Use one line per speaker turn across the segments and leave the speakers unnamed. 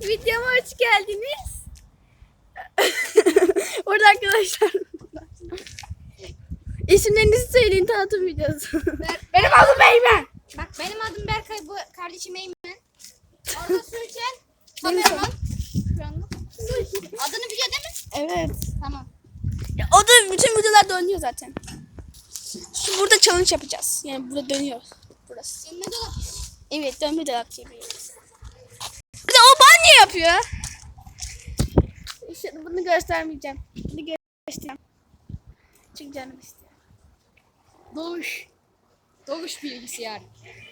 videoma hoş geldiniz. Orada arkadaşlar. İsimlerinizi söyleyin tanıtım videosu.
Benim adım Eymen. Bak benim adım Berkay, bu kardeşim Eymen. Orada Sürçen, kameraman. Şu anda. Adını biliyor değil mi?
evet.
Tamam.
O da bütün videolarda oynuyor zaten. Şu burada challenge yapacağız. Yani burada dönüyor. Burası.
Ne dolap?
Evet dönme dolap gibi. Yapıyor. İşte bunu göstermeyeceğim. Bunu göstereceğim. Çünkü canım istiyor.
Doğuş. Doğuş bilgisayar.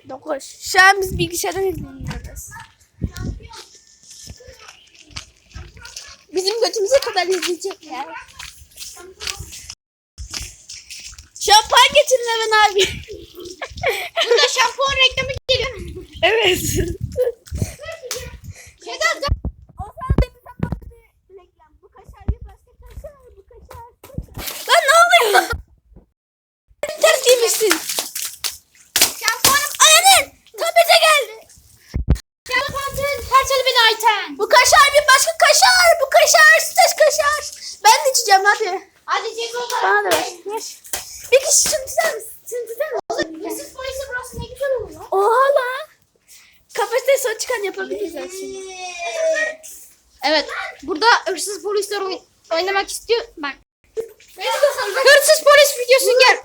Dokuz. Şu an biz bilgisayardan izleniyoruz. Bizim götümüze kadar izleyecekler. Şampuan getirin hemen abi.
Burada şampuan reklamı geliyor.
evet.
Neden?
O sana demin sana bir reklam. Bu kaşar yaparsa kaşar, bu kaşar, kaşar. Lan ne oluyor? Giymişsin.
Şampuanım
Aynen. Tabize geldi.
şampuan parçalı bir Ayten.
Bu kaşar bir başka kaşar. Bu kaşar, stres kaşar. Ben de içeceğim hadi.
Hadi Ceko
Bana da ver. Ver. Bir kişi tutar mısın? Tutar mısın?
Hırsız polisi burası ne güzel oluyor.
Oha lan. Kafeste son çıkan yapabiliriz aslında.
Evet. Burada hırsız polisler oyn- oynamak istiyor. Bak. Hırsız polis videosu gel.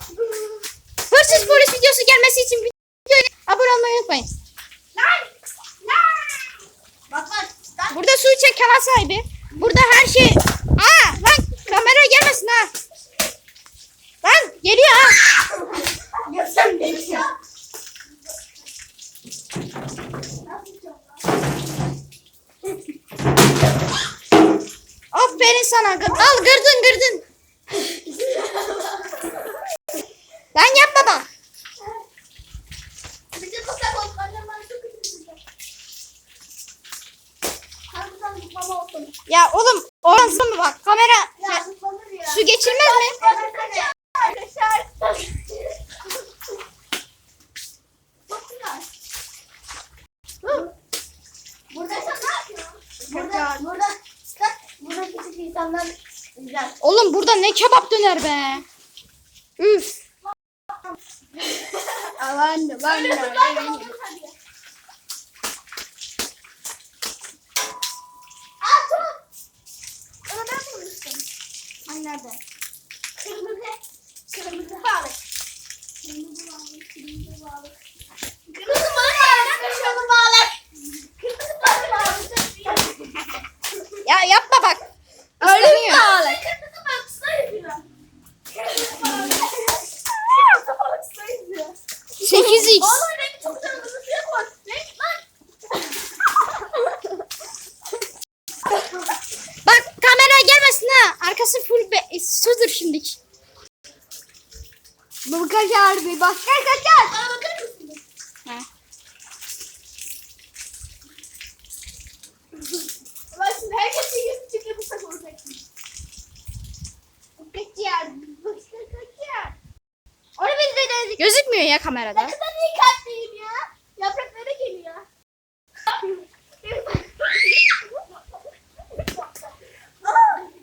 Hırsız polis videosu gelmesi için videoya abone olmayı unutmayın. Burada su içen kanal sahibi. Burada her şey. Aa lan kamera gelmesin ha. Lan geliyor ha. Aferin sana. Al gırdın gırdın. Lan yapma bak. Ya oradan mı bak kamera su geçirmez mi?
Burada sen ne yapıyorsun? Burada, burada, burada küçük insanlar güzel.
Oğlum burada ne kebap döner be. Üf.
Aman aman aman.
Nerede? Kırmızı, kırmızı balık. Kırmızı balık, kırmızı balık.
Arkası full be sudur şimdiki. Bu kaşar bir bak.
Gel gel gel. Bana bakar mısın?
Ha.
Ulan şimdi herkesin yüzü çıkıyor bu sefer olacak. Kaçıyor. Bıksı kaçıyor. Onu biz de.
Gözükmüyor ya
Ne
kamerada.
kadar iyi kalpliyim ya. Yapraklara geliyor. Aa!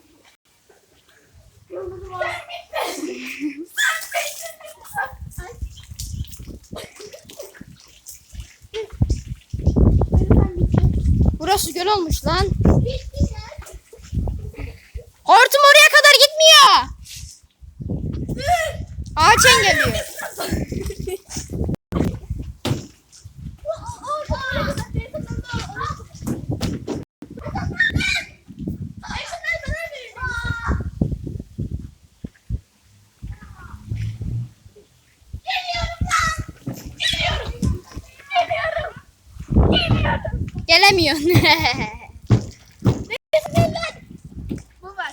Yıldızım var. Sen bittin. Sen bittin.
Burası göl olmuş lan.
Bittin ya.
Hortum oraya kadar gitmiyor. Ağaç engelliyor. Gelemiyor.
Bu var.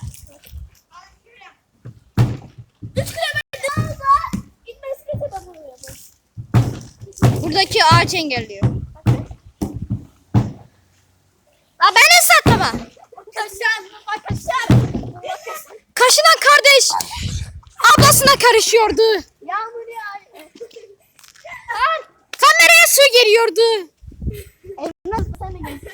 Üç kilometre daha gitmesine sebep oluyor bu.
Buradaki ağaç engelliyor. La beni saklama.
Kaşar, kaşar.
Kaşınan kardeş ablasına karışıyordu.
Yağmur yağıyor.
Kameraya su geliyordu.
Elmas sana
gelsin.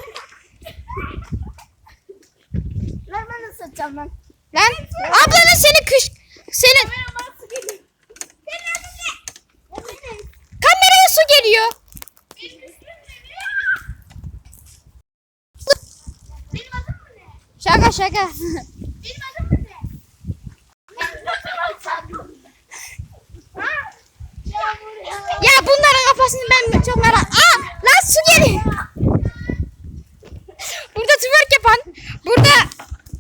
Lan ben nasıl
atacağım lan? Lan ablanın seni kış... Seni...
Kameraya su geliyor. Şaka şaka.
ya
bunların kafasını ben çok merak... Aa! Su geliyor. Burada twerk yapan, burada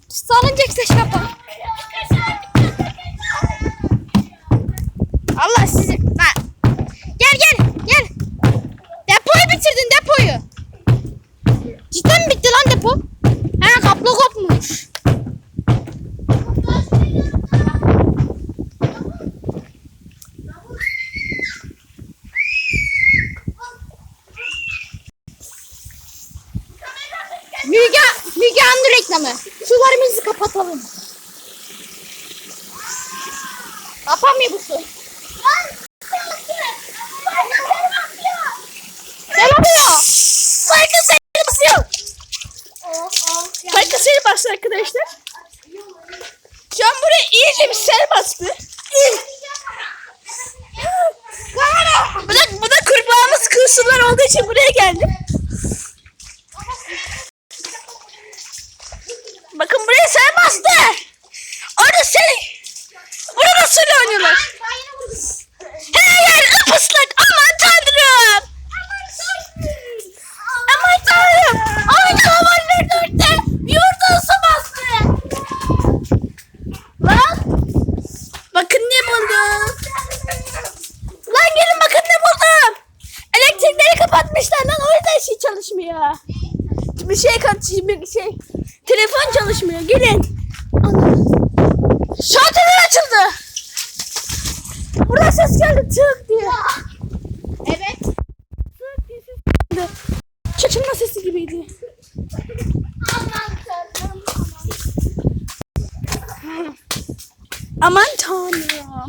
salıncak taşı yapan. Allah sizi. Ha. Gel gel gel. Depoyu bitirdin depoyu. Cidden mi bitti lan depo? Ha kaplı kopmuş. Müge, Müge Anlı reklamı. Sularımızı kapatalım. Kapamıyor bu su. Selamıyor. Saygı seni basıyor.
Arkadaşlar. Şu an buraya iyice bir sel bastı. bu da, bu da kurbağamız kılsınlar olduğu için buraya geldim. Bakın buraya sel bastı. Orada sel. Oynuyorlar. Her yer ıpıslak. Aman tanrım. Aman tanrım. Aman havalar dörtte. Yurda su bastı. Lan. Bakın ne buldum. Lan gelin bakın ne buldum. Elektrikleri kapatmışlar lan o yüzden şey çalışmıyor. Bir şey kat bir şey. Telefon çalışmıyor. Gelin. Ana. Açıldı. Burada ses geldi tık diye.
Evet.
Tık diye ses geldi. Çatılma sesi gibiydi. Aman tanrım.